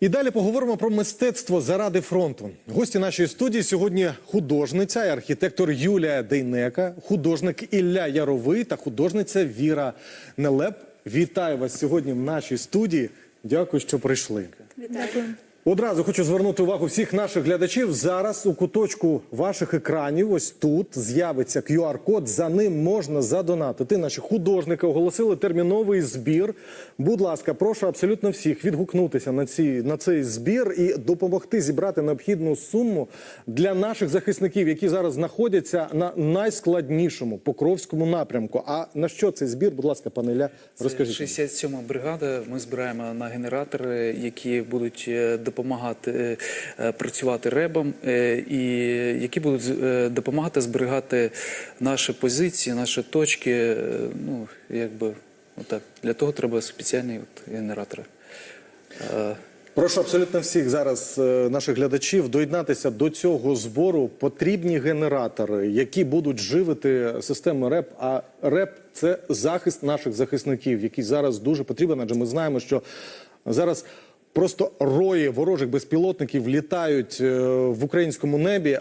І далі поговоримо про мистецтво заради фронту. Гості нашої студії сьогодні художниця і архітектор Юлія Дейнека, художник Ілля Яровий та художниця Віра Нелеп. Вітаю вас сьогодні в нашій студії. Дякую, що прийшли. Дякую. Одразу хочу звернути увагу всіх наших глядачів. Зараз у куточку ваших екранів, ось тут з'явиться QR-код. За ним можна задонатити. Наші художники оголосили терміновий збір. Будь ласка, прошу абсолютно всіх відгукнутися на ці на цей збір і допомогти зібрати необхідну суму для наших захисників, які зараз знаходяться на найскладнішому покровському напрямку. А на що цей збір? Будь ласка, пане Ілля, розкажіть. 67-ма бригада. Ми збираємо на генератори, які будуть е, допомагати е, працювати ребам, е, і які будуть е, допомагати зберігати наші позиції, наші точки. е, Ну якби отак. Для того треба спеціальні генератори. Е, Прошу абсолютно всіх зараз е, наших глядачів доєднатися до цього збору. Потрібні генератори, які будуть живити системи РЕП. А РЕП це захист наших захисників, який зараз дуже потрібен. Адже ми знаємо, що зараз просто рої ворожих безпілотників літають е, в українському небі.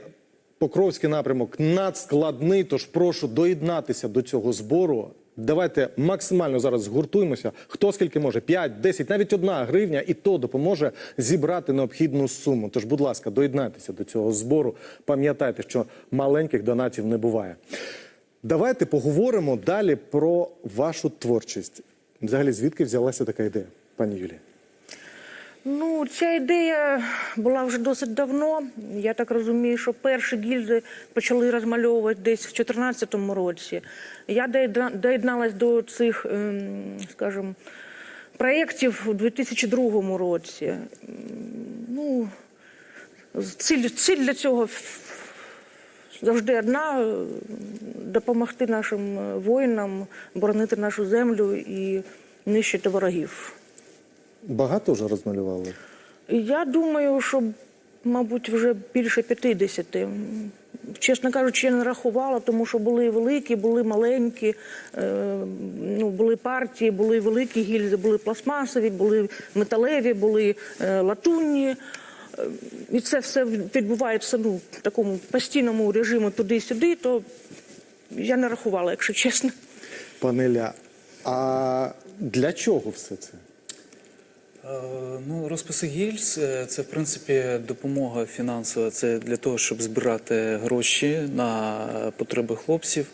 Покровський напрямок надскладний, тож прошу доєднатися до цього збору. Давайте максимально зараз згуртуємося. Хто скільки може? 5, 10, навіть одна гривня, і то допоможе зібрати необхідну суму. Тож, будь ласка, доєднайтеся до цього збору. Пам'ятайте, що маленьких донатів не буває. Давайте поговоримо далі про вашу творчість. Взагалі, звідки взялася така ідея, пані Юлія? Ну, ця ідея була вже досить давно. Я так розумію, що перші гільзи почали розмальовувати десь в 2014 році. Я доєдналась до цих, ем, скажімо, проєктів у 2002 році. Ну, ціль, ціль для цього завжди одна допомогти нашим воїнам боронити нашу землю і нищити ворогів. Багато вже розмалювали? Я думаю, що, мабуть, вже більше 50. Чесно кажучи, я не рахувала, тому що були великі, були маленькі, е, ну, були партії, були великі гільзи, були пластмасові, були металеві, були е, латунні. Е, І це все відбувається ну, в такому постійному режимі туди-сюди, то я не рахувала, якщо чесно. Пане Ілля, а для чого все це? Е, Ну, розписи гільз е, це в принципі допомога фінансова. Це для того, щоб збирати гроші на потреби хлопців.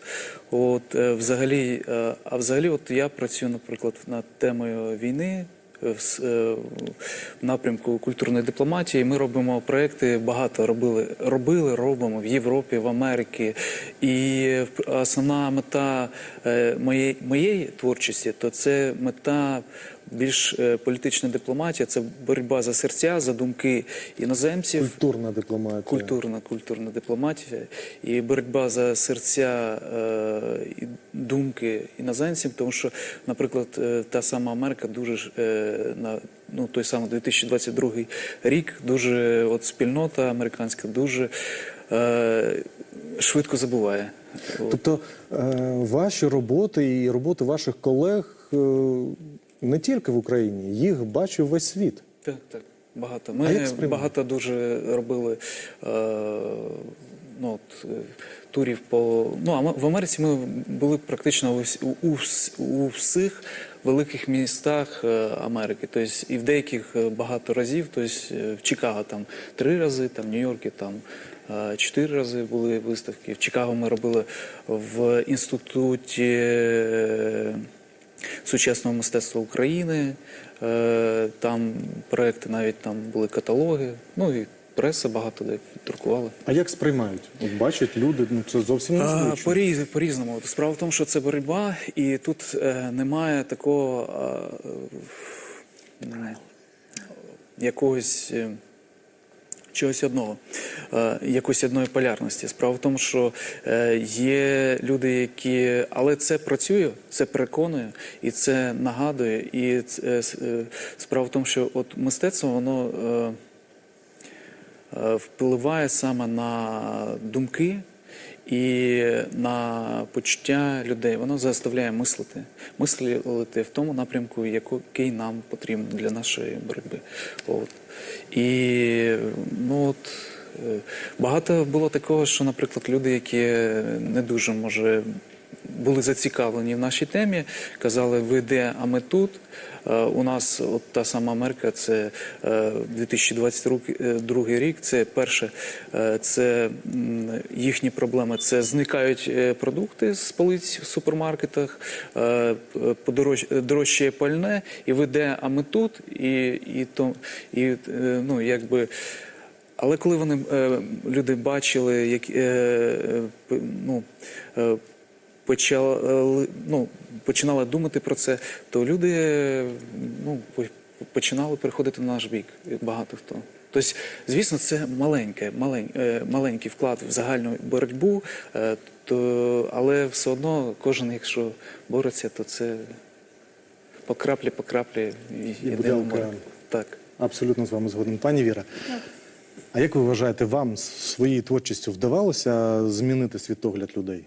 От е, взагалі, е, а взагалі, от я працюю, наприклад, над темою війни. е, В, е, напрямку культурної дипломатії ми робимо проекти, багато робили, робили, робимо в Європі, в Америці. І основна мета е, моєї, моєї творчості то це мета більш е, політична дипломатія, це боротьба за серця, за думки іноземців. Культурна дипломатія. Культурна, культурна дипломатія і боротьба за серця е, і думки іноземців, тому що, наприклад, е, та сама Америка дуже ж, на ну той самий 2022 рік, дуже от спільнота американська дуже швидко забуває. Тобто ваші роботи і роботи ваших колег не тільки в Україні, їх бачив весь світ. Так, так, багато. Ми багато дуже робили е, ну, от, е, турів по. Ну, а ми- в Америці ми були практично у, у, у всіх великих містах е, Америки. Тобто, і в деяких е, багато разів, тобто в Чикаго там три рази, там в Нью-Йорку там. Чотири рази були виставки. В Чикаго ми робили в інституті сучасного мистецтва України. Е, Там проекти навіть там були каталоги. Ну і преса багато де друкували. А як сприймають? От бачать люди, ну це зовсім А, незвично. По-різ- По-різному. Справа в тому, що це боротьба, і тут е, немає такого е, якогось. е, Чогось одного, е, якоїсь одної полярності. Справа в тому, що е, є люди, які. Але це працює, це переконує і це нагадує. І е, е, справа в тому, що от мистецтво, воно. е, е, впливає саме на думки і на почуття людей. Воно заставляє мислити, мислити в тому напрямку, який нам потрібен для нашої боротьби. От. І ну от. Е, Багато було такого, що, наприклад, люди, які не дуже може були зацікавлені в нашій темі, казали, ви де, а ми тут. Е, У нас от та сама Америка, це е, 2022 рік. Це перше, е, це їхні проблеми. Це зникають е, продукти з полиць в супермаркетах, е, е, подорож- дорожчає пальне, і ви де, а ми тут, і, і то і е, ну якби. Але коли вони е, люди бачили, як е, е, ну, почали, ну, починали думати про це, то люди ну, починали переходити на наш бік. Багато хто. Тобто, звісно, це маленьке, малень, маленький вклад в загальну боротьбу, то, але все одно кожен, якщо бореться, то це по краплі, по краплі і, І йде буде. Так. Абсолютно з вами згоден. Пані Віра, а як ви вважаєте, вам своєю творчістю вдавалося змінити світогляд людей?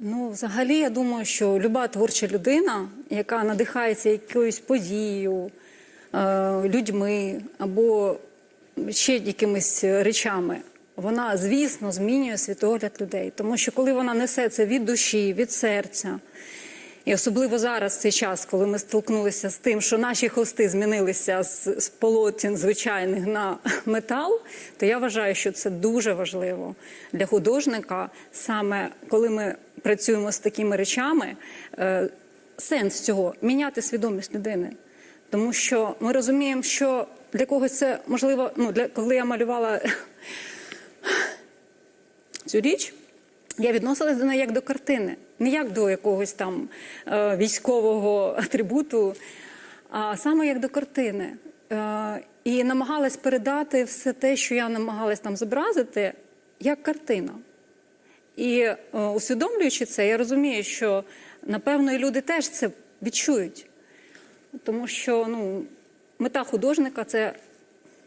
Ну, взагалі, я думаю, що люба творча людина, яка надихається якоюсь подією, е, людьми або ще якимись речами, вона, звісно, змінює світогляд людей. Тому що коли вона несе це від душі, від серця, і особливо зараз, цей час, коли ми столкнулися з тим, що наші хости змінилися з, з полотен звичайних на метал, то я вважаю, що це дуже важливо для художника, саме коли ми працюємо з такими речами, е, сенс цього міняти свідомість людини. Тому що ми розуміємо, що для когось це можливо, ну для коли я малювала цю річ, я відносилася до неї як до картини, не як до якогось там е, військового атрибуту, а саме як до картини. Е, і намагалась передати все те, що я намагалась там зобразити, як картина. І е, усвідомлюючи це, я розумію, що напевно і люди теж це відчують. Тому що ну, мета художника це,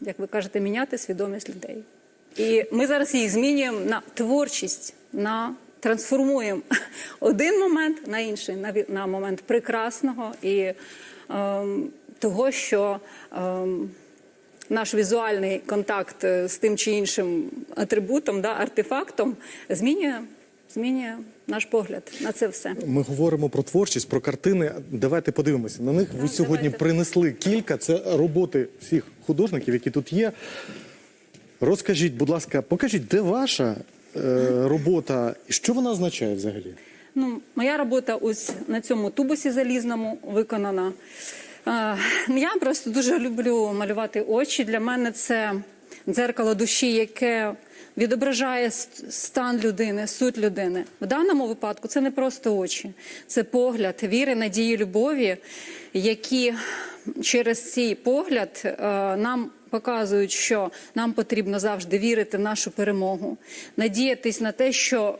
як ви кажете, міняти свідомість людей. І ми зараз їх змінюємо на творчість, на трансформуємо один момент на інший, на, на момент прекрасного і ем, того, що ем, наш візуальний контакт е, з тим чи іншим атрибутом, да, артефактом змінює, змінює наш погляд на це все. Ми говоримо про творчість, про картини. Давайте подивимося. На них ви сьогодні давайте. принесли кілька. Це роботи всіх художників, які тут є. Розкажіть, будь ласка, покажіть, де ваша робота що вона означає взагалі? Ну, моя робота ось на цьому тубусі залізному виконана. Е, Я просто дуже люблю малювати очі. Для мене це дзеркало душі, яке відображає стан людини, суть людини. В даному випадку це не просто очі, це погляд віри, надії, любові, які через цей погляд е, нам показують, що нам потрібно завжди вірити в нашу перемогу, надіятись на те, що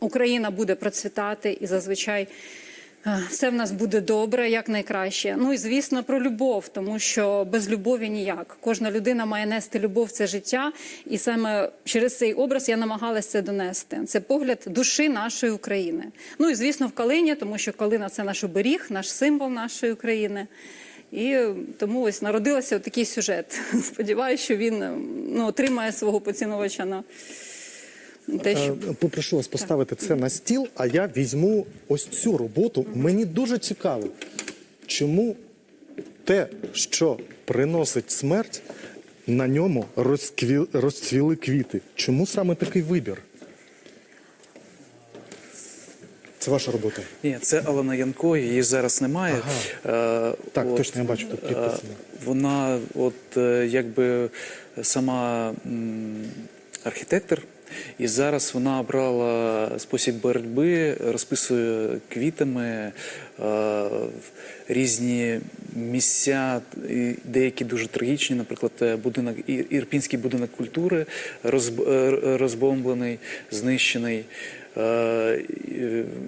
Україна буде процвітати і зазвичай е, все в нас буде добре, як найкраще. Ну і звісно про любов, тому що без любові ніяк. Кожна людина має нести любов це життя, і саме через цей образ я намагалася це донести. Це погляд душі нашої України. Ну і звісно, в Калині, тому що Калина це наш оберіг, наш символ нашої України. І тому ось народилася такий сюжет. Сподіваюся, що він е, ну, отримає свого поціновувача на те, що Е, Попрошу вас поставити це на стіл, а я візьму ось цю роботу. Мені дуже цікаво, чому те, що приносить смерть, на ньому розкві... розцвіли квіти. Чому саме такий вибір? Це ваша робота. Ні, це Алена Янко, її зараз немає. Е, Так, точно, я бачу, тут е, підписано. Вона, от е, якби сама м, архітектор, і зараз вона обрала спосіб боротьби, розписує квітами е, різні місця, деякі дуже трагічні, наприклад, е, будинок Ірпінський будинок культури е, розбомблений, знищений.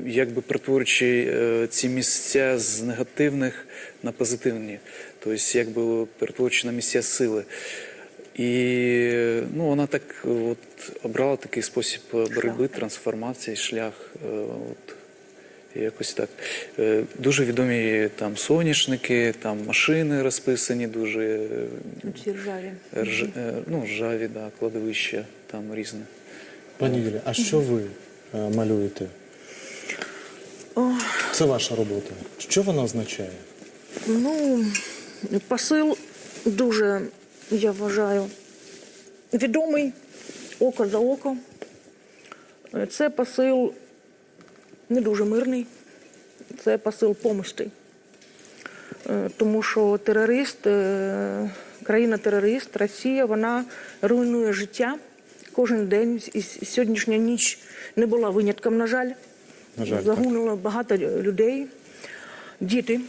Якби перетворюючи ці місця з негативних на позитивні, тобто якби перетворюючи на місця сили. І ну, вона так е, от, обрала такий спосіб е, боротьби, трансформації, шлях. е, От, якось так. Дуже відомі там соняшники, там машини розписані, дуже ржаві. рж, ну, ржаві, да, кладовища там різне. Пані Юлі, а що ви е, малюєте? Це ваша робота. Що вона означає? Ну, посил дуже, я вважаю, відомий око за око. Е, Це посил не дуже мирний, це посил помсти. Е, Тому що терорист, е, країна-терорист, Росія, вона руйнує життя кожен день. І сьогоднішня ніч не була винятком, на жаль. На жаль. Загинуло багато людей, діти.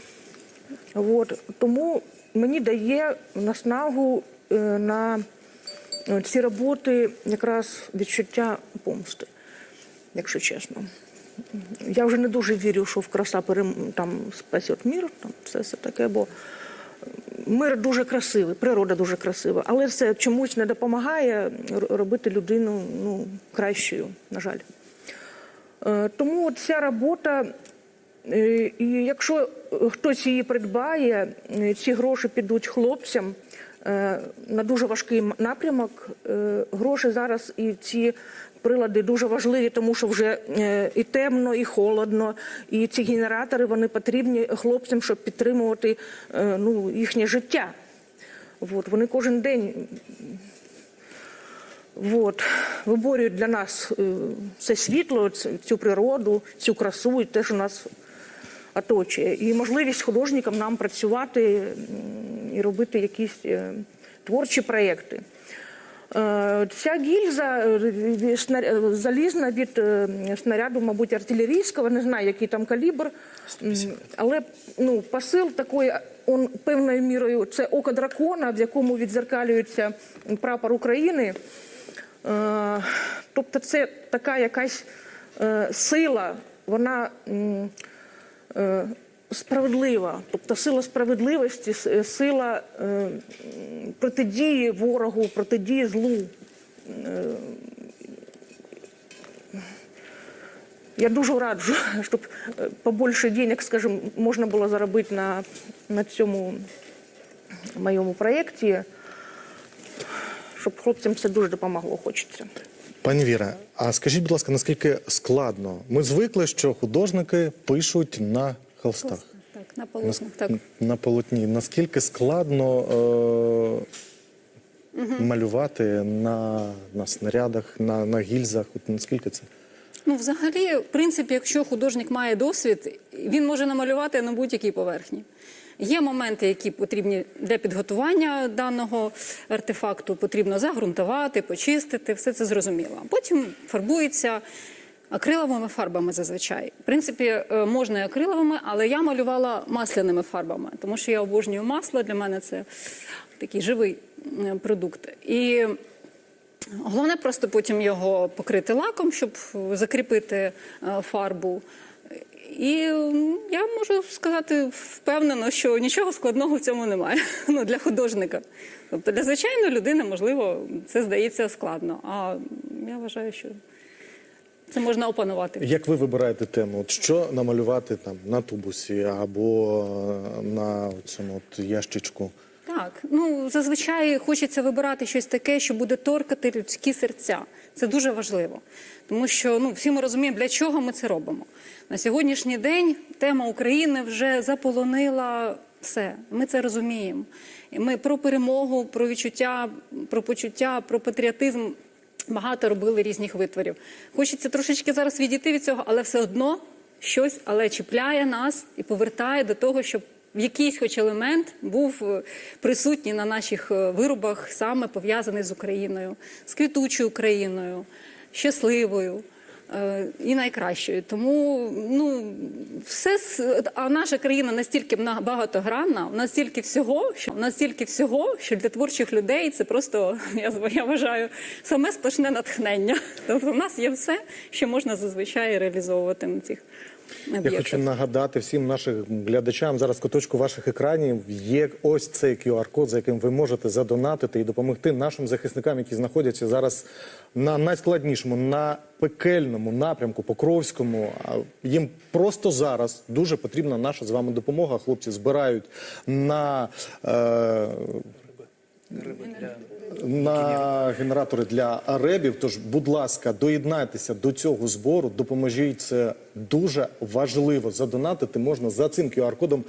От. Тому мені дає наснагу е, на е, ці роботи якраз відчуття помсти, якщо чесно. Я вже не дуже вірю, що в краса там спасет мір, там це все таке, бо мир дуже красивий, природа дуже красива, але це чомусь не допомагає робити людину ну, кращою, на жаль. Е, Тому ця робота, е, і якщо е, хтось її придбає, е, ці гроші підуть хлопцям е, на дуже важкий напрямок. Е, Гроші зараз і ці прилади дуже важливі, тому що вже е, і темно, і холодно. І ці генератори вони потрібні хлопцям, щоб підтримувати е, ну, їхнє життя. От, вони кожен день Вот. Виборюють для нас е, це світло, цю природу, цю красу і те, що нас оточує. І можливість художникам нам працювати і робити якісь е, творчі проєкти. Е, Ця гільза е, залізна від снаряду, мабуть, артилерійського, не знаю, який там калібр. М, Але ну, посил такий, он певною мірою це око дракона, в якому відзеркалюється прапор України. Тобто це така якась сила, вона справедлива, тобто сила справедливості, е, сила е, протидії ворогу, протидії злу. Е, Я дуже раджу, щоб е, побольше денег, скажімо, можна було заробити на, на цьому моєму проєкті, щоб хлопцям це дуже допомогло, хочеться. Пані Віра, а скажіть, будь ласка, наскільки складно? Ми звикли, що художники пишуть на холстах, Так, на полотнах. Так. на полотні. Наскільки складно е- малювати на, на снарядах, на, на гільзах? От наскільки це? Ну, взагалі, в принципі, якщо художник має досвід, він може намалювати на будь-якій поверхні. Є моменти, які потрібні для підготування даного артефакту, потрібно загрунтувати, почистити, все це зрозуміло. Потім фарбується акриловими фарбами зазвичай. В принципі, е, можна і акриловими, але я малювала масляними фарбами, тому що я обожнюю масло. Для мене це такий живий е, продукт. І Головне просто потім його покрити лаком, щоб закріпити е, фарбу. І я можу сказати впевнено, що нічого складного в цьому немає ну, для художника. Тобто для звичайної людини, можливо, це здається складно. А я вважаю, що це можна опанувати. Як ви вибираєте тему? От що намалювати там на тубусі або на цьому от ящичку? Так, ну зазвичай хочеться вибирати щось таке, що буде торкати людські серця. Це дуже важливо, тому що ну всі ми розуміємо, для чого ми це робимо. На сьогоднішній день тема України вже заполонила все. Ми це розуміємо. І ми про перемогу, про відчуття, про почуття, про патріотизм багато робили різних витворів. Хочеться трошечки зараз відійти від цього, але все одно щось але чіпляє нас і повертає до того, щоб якийсь хоч елемент був е, присутній на наших е, виробах, саме пов'язаний з Україною, з квітучою Україною, щасливою. е, І найкращою, тому ну все а наша країна настільки багатогранна, у нас стільки всього, що у нас стільки всього, що для творчих людей це просто я я вважаю саме сплошне натхнення. Тобто, у нас є все, що можна зазвичай реалізовувати на цих Я хочу нагадати всім нашим глядачам зараз куточку ваших екранів є ось цей QR-код, за яким ви можете задонатити і допомогти нашим захисникам, які знаходяться зараз на найскладнішому, на пекельному напрямку, Покровському. Їм просто зараз дуже потрібна наша з вами допомога. Хлопці збирають на. Е, на генератори для ребів. Тож, будь ласка, доєднайтеся до цього збору, допоможіть. Це дуже важливо. Задонатити можна за цим QR-кодом.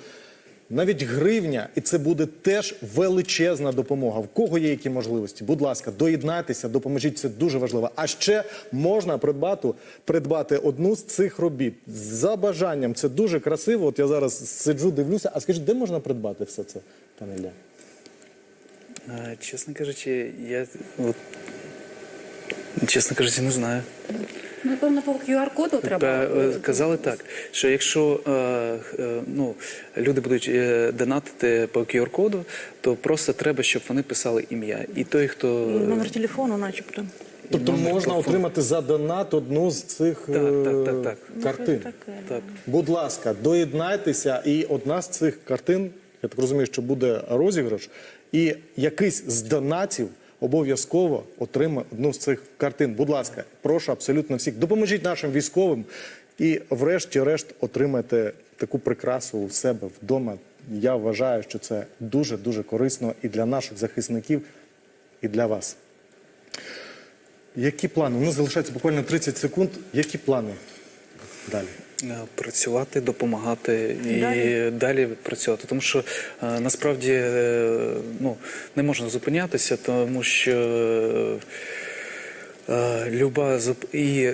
Навіть гривня, і це буде теж величезна допомога. В кого є які можливості? Будь ласка, доєднайтеся, допоможіть. Це дуже важливо. А ще можна придбати, придбати одну з цих робіт за бажанням. Це дуже красиво. От я зараз сиджу, дивлюся. А скажіть, де можна придбати все це, пане Ілля? Е, Чесно кажучи, я от, чесно кажучи, не знаю. Напевно, по QR-коду треба. Е, е, Казали так, що якщо е, е, ну, люди будуть е, донатити по QR-коду, то просто треба, щоб вони писали ім'я. І той, хто І номер телефону, начебто. Тобто можна отримати за донат одну з цих Так, так, так, так. е, картин. Так. Будь ласка, доєднайтеся, і одна з цих картин, я так розумію, що буде розіграш, і якийсь з донатів обов'язково отримає одну з цих картин. Будь ласка, прошу абсолютно всіх. Допоможіть нашим військовим і, врешті-решт, отримайте таку прикрасу у себе вдома. Я вважаю, що це дуже дуже корисно і для наших захисників, і для вас. Які плани? У нас залишається буквально 30 секунд. Які плани далі? Е, Працювати, допомагати і Далі. далі, працювати. Тому що е, насправді е, ну, не можна зупинятися, тому що люба і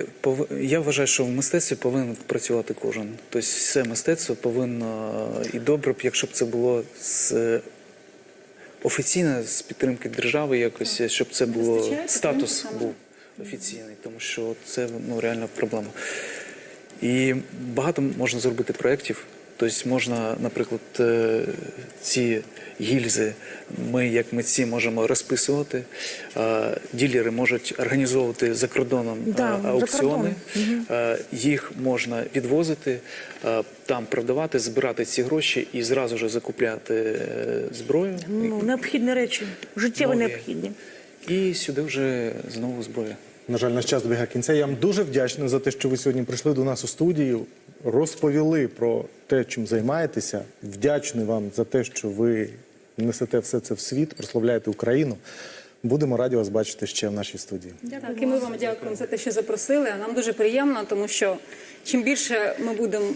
я вважаю, що в мистецтві повинен працювати кожен. Тобто все мистецтво повинно і добре б, якщо б це було з офіційно з підтримки держави, якось, щоб це було статус був офіційний, тому що це ну реально проблема. І багато можна зробити проєктів. Тобто можна, наприклад, е, ці гільзи ми, як митці, можемо розписувати. е, Ділери можуть організовувати за кордоном е, Да, за аукціони. Е, Їх можна відвозити, там продавати, збирати ці гроші і зразу ж закупляти зброю. Ну, необхідні речі, життєво необхідні. І сюди вже знову зброя. На жаль, наш час добігає кінця. Я вам дуже вдячний за те, що ви сьогодні прийшли до нас у студію, розповіли про те, чим займаєтеся. Вдячний вам за те, що ви несете все це в світ, прославляєте Україну. Будемо раді вас бачити ще в нашій студії. Так, і ми вам дякуємо за те, що запросили. Нам дуже приємно, тому що чим більше ми будемо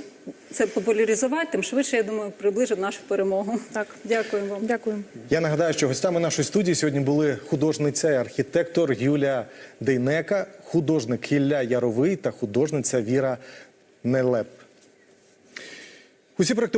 це популяризувати, тим швидше, я думаю, приближимо нашу перемогу. Так. Дякуємо вам. Дякую. Я нагадаю, що гостями нашої студії сьогодні були художниця і архітектор Юлія Дейнека, художник Ілля Яровий та художниця Віра Нелеп. Усі проекти